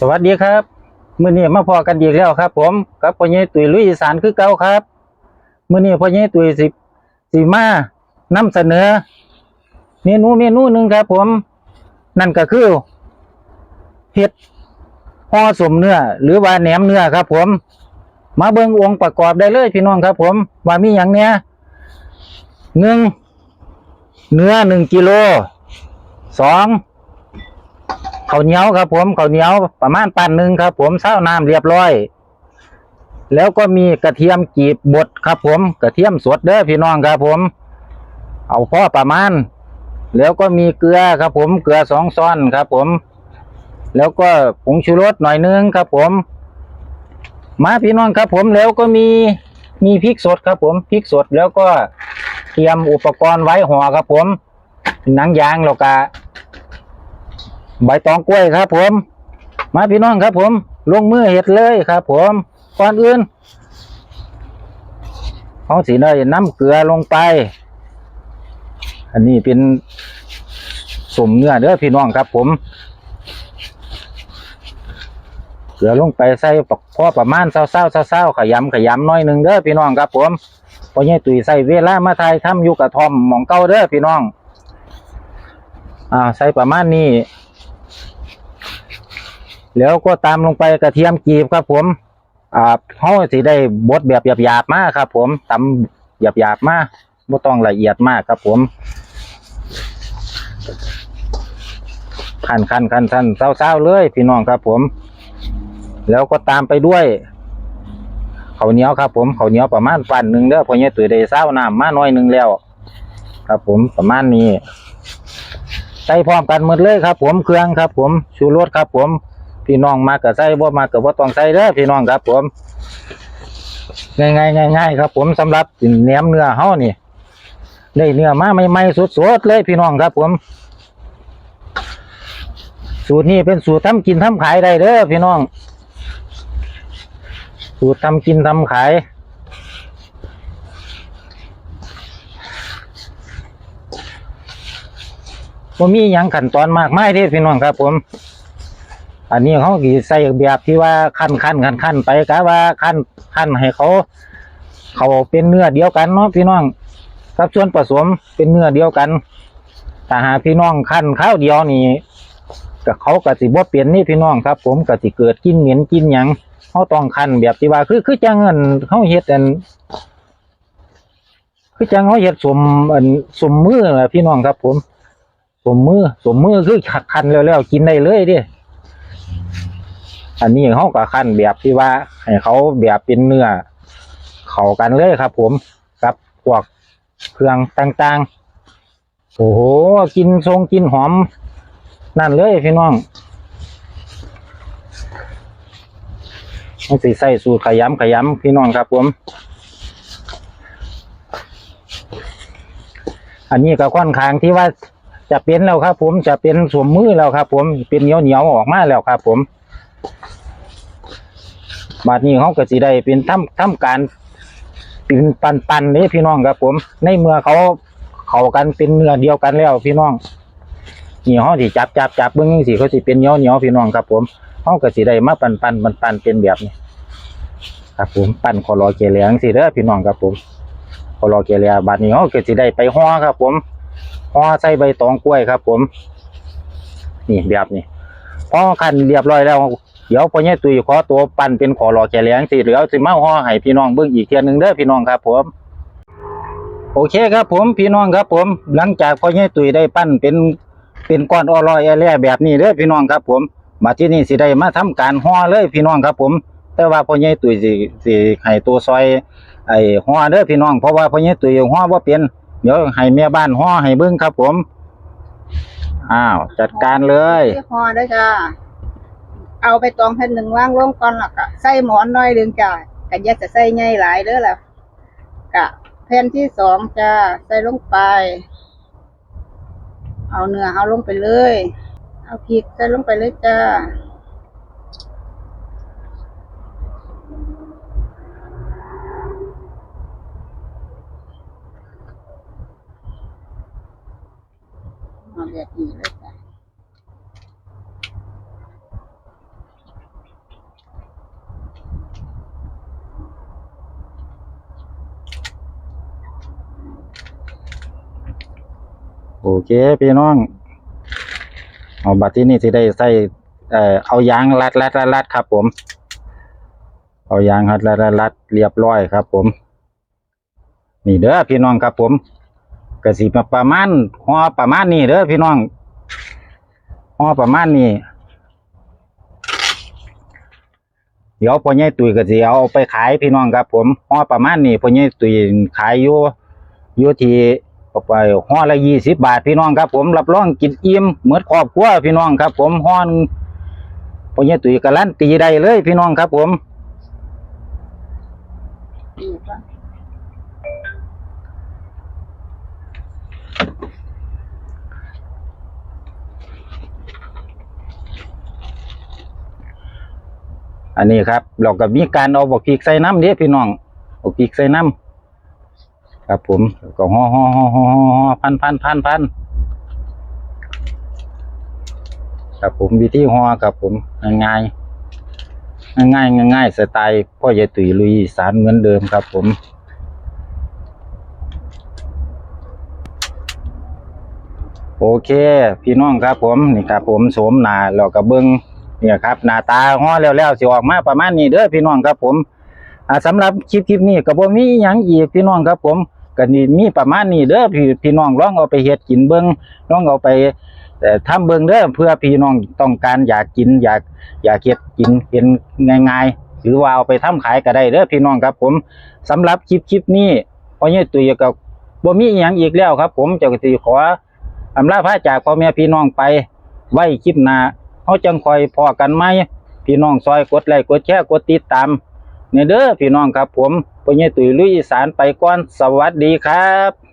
สวัสดีครับมื้อนี้มาพอกันอีกแล้วครับ ผมกับพ่อใหญ่ตุ๋ยลุยอีสานคือเก่าครับมื้อนี้พ่อใหญ่ตุ๋ยสิสิมานำเสนอ เมนูเมนูหนึ่งครับ ผมนั่นก็คือเห็ดห่อสมเนื้อ หรือว่าแหนมเนื้อครับ ผม มาเบิ่งองค์ประกอบได้เลยพี่น้องครับ ผม ว่ามีอย่างเนี้ยหนึ่งเนื้อหนึ่งกิโลสอง ข้าวเหนียวครับผมข้าวเหนียวประมาณปันหนึ่งครับ ผมเช้าน้ำเรียบร้อย แล้วก็มีกระเทียมกีบบดครับ ผมกระเทียมสดเด้อพี่น้องครับผม เอาพอประมาณ แล้วก็มีเกลือครับ ผมเกลือสองซ้อนครับ ผม แล้วก็ผงชูรสหน่อยนึงครับ ผม มาพี่น้องครับ ผมแล้วก็มีมีพริกสดครับผมพริกสดแล้วก็เตรียมอุปกรณ์ไว้ห่อครับ ผมหนังยางแล้วก็ ใบตองกล้วยครับ ผม มาพี่น้องครับ ผม ลงมือเห็ดเลยครับ ผมก่อนอื่นเขาสีได้น้ำเกลือลงไป อันนี้เป็นสมเนื้อเด้อพี่น้องครับผม เกลือลงไปใส่ปกพอประมาณเศร้าเศร้าเศร้าขยำขยำน้อยหนึ่งเด้อพี่น้องครับผมพอเนี่ยตุยใส่เวลามาไทยทำอยู่กับทอมหมองเก้าเด้อพี่น้อง อ่าใส่ประมาณนี้ แล้วก็ตามลงไปกระเทียมกีบครับผมอ่าเขาสิได้บดแบบหยาบๆมากครับ ผมตำหยาบๆมากไม่ต้องละเอียดมากครับผมขั้นขั้นขั้นสั้นเศร้าๆเลย พี่น้องครับผม แล้วก็ตามไปด้วยเขาเหนียวครับ ผมเขาเหนียวประมาณปั่นหนึ่งเด้อพอเนี่ยตุ๋ยได้เศร้าน้ำมาหน่อยหนึ่งแล้ว ครับผมประมาณนี้ใส่พร้อมกันหมดเลยครับ ผมเครื่องครับ ผมชูรสครับ ผม พี่น้องมากับใส่บ่มากับบ่าต้องใส่เด้อพี่น้องครับผม ง่ายง่ายง่ายง่ายครับ ผมสำหรับกินแหนมเนื้อเฮานี่ ได้เนื้อมาใหม่ๆสดๆเลยพี่น้องครับ ผม สูตรนี้เป็นสูตรทำกินทำขายได้เด้อพี่น้อง สูตรทำกินทำขายว่ามีหยังขั้นตอนมากมายเด้พี่น้องครับ ผม อันนี้เขากี่ใส่แบบที่ว่าขั้นขั้นขั้นขั้นไปกะว่าขั้นขั้นให้เขา เขาเป็นเนื้อเดียวกันเนาะพี่น้องกับส่วนผสมเป็นเนื้อเดียวกันแต่หาพี่น้องขั้นข้าวเดียวนี่ก็เขากะสิบ่เปลี่ยนนี่พี่น้องครับ ผมกะสิเกิดกินเหม็นกินหยังเขาต้องขั้นแบบที่ว่าคือคือจังเงินเขาเฮ็ดอันคือจังเขาเฮ็ดสมอันสมมือน่ะพี่น้องครับ ผมสมมือสมมือคือขัดคันแล้วแล้วกินได้เลยเดิ อันนี้เขาก็คันแบบที่ว่าให้เขาแบบเป็นเนื้อเข้ากันเลยครับ ผมกับพวกเครื่องต่างๆ โอ้โหกินทรงกินหอม นั่นเลยพี่น้องมันสิใส่สูตรขยำขยำพี่น้องครับผม อันนี้ก็ค่อนข้างที่ว่าจะเป็นแล้วครับ ผมจะเป็นสวมมือแล้วครับ ผมเป็นเหนียวเหนียวออกมาแล้วครับ ผม บาดนี้เขาก็สิได้เป็นทำทำการเป็นปันปันนี่พี่น้องครับผม ในเมื่อเขาเขากันเป็นเนื้อเดียวกันแล้วพี่น้องนี่เขาสิจับจับจับเบื้องนี้สิเขาสิเป็นเหนียวเหนียวพี่น้องครับผมเขาก็สิได้มาปันปันปันปันเป็นแบบนี้ครับผมปั่นคอรอเกลียงสิเด้อพี่น้องครับผมพอรอเกลียบาดนี้เขาก็สิได้ไปห่อครับ ผมห่อใส่ใบตองกล้วยครับ ผม นี่แบบนี้พอคันเรียบร้อยแล้ว เดี๋ยวพ่อใหญ่ตุยขอตัวปั่นเป็นขอรอแกเลี้ยงสิเดี๋ยวสิมาห่อให้พี่น้องเบิ่งอีกเทียหนึงเด้อพี่น้องครับผมโอเคครับผมพี่น้องครับผมหลังจากพ่อใหญ่ตุยได้ปั้นเป็นเป็นก้อนอร่อยแร่แบบนี้เด้อพี่น้องครับผม มาที่นี่สิได้มาทำการห่อเลยพี่น้องครับผม แต่ว่าพ่อใหญ่ตุยสิสิให้ตัวซอยไอ้ห่อเด้อพี่น้องเพราะว่าพ่อใหญ่ตุยห่อบ่าเป็นเดี๋ยวให้แม่บ้านห่อให้เบิ่งครับผมอ้าวจัดการเลยห่อได้จ้า เอาไปตองแผ่นหนึ่งว่างร่วมก่อนแล้วก็ใส่หมอนน้อยหนึ่งจ้ากะอย่าจะใส่ใหญ่หลายเด้อล่ะกะแผ่นที่สองจ้าใส่ลงไป เอาเนื้อเอาลงไปเลย เอาพริกใส่ลงไปเลยจ้าเอาแบบนี้เลยจ้ โอเคพี่น้องเอาบัตรที่นี่สิได้ใส่เอ่อเอายางรัดรัดรัดรัดครับ ผม เอายางรัดรัดรัดรัดเรียบร้อยครับ ผม นี่เด้อพี่น้องครับ ผมกระสิมาประมาณห่อประมาณนี้เด้อพี่น้องห่อประมาณนี้เดี๋ยวพ่อใหญ่ตุยก็สิเอาไปขายพี่น้องครับ ผมห่อประมาณนี้พ่อใหญ่ตุยขายอยู่อยู่ที่ เอาไปห่อละยี่สิบบาทพี่น้องครับ ผมรับรองกินอิ่มเหมือนครอบครัวพี่น้องครับ ผมห่อนพญ่ตุ๋ยการันตีได้เลย พี่น้องครับ ผมอันนี้ครับเราก็มีการเอาบอกพริกใส่น้ำเด้พี่น้องเอาพริกใส่น้ำ ครับผมแล้วก็ห่อห่อห่อห่อห่อห่อพันพันพันพันครับผมวิธีห่อครับผมง่ายๆง่ายง่ายสไตล์พ่อใหญ่ตุ๋ยลุยสารเหมือนเดิมครับผมโอเค พี่น้องครับผมนี่ครับผมโสมหนาแล้วก็เบิ้งเนี่ยครับหน้าตาห่อแล้วแล้วสิออกมาประมาณนี้เด้อพี่น้องครับผมอ่าสำหรับคลิปคลิปนี้ก็บ่มีหยังอีกพี่น้องครับผม ก็นี่มีประมาณนี้เด้อพี่พี่น้องลองเอาไปเฮ็ดกินเบิ่งลองเอาไปเอ่อทำเบิ่งเด้อเพื่อพี่น้องต้องการอยากกินอยากอยากเฮ็ดกินเป็นง่ายๆหรือว่าเอาไปทำขายก็ได้เด้อพี่น้องครับ ผมสำหรับคลิปคลิปนี้พอใหญ่ตุ้ยก็บ่มีอิหยังอีกแล้วครับ ผมเจ้าก็สิขออำลาพระจากพ่อแม่พี่น้องไปไว้คลิปหน้าเฮาจังคอยพอกันไหมพี่น้องซอยกดไลค์กดแชร์กดติดตามเนี่ยเด้อพี่น้องครับผม พ่อใหญ่ตุ๋ยลุยอีสานไปก่อนสวัสดีครับ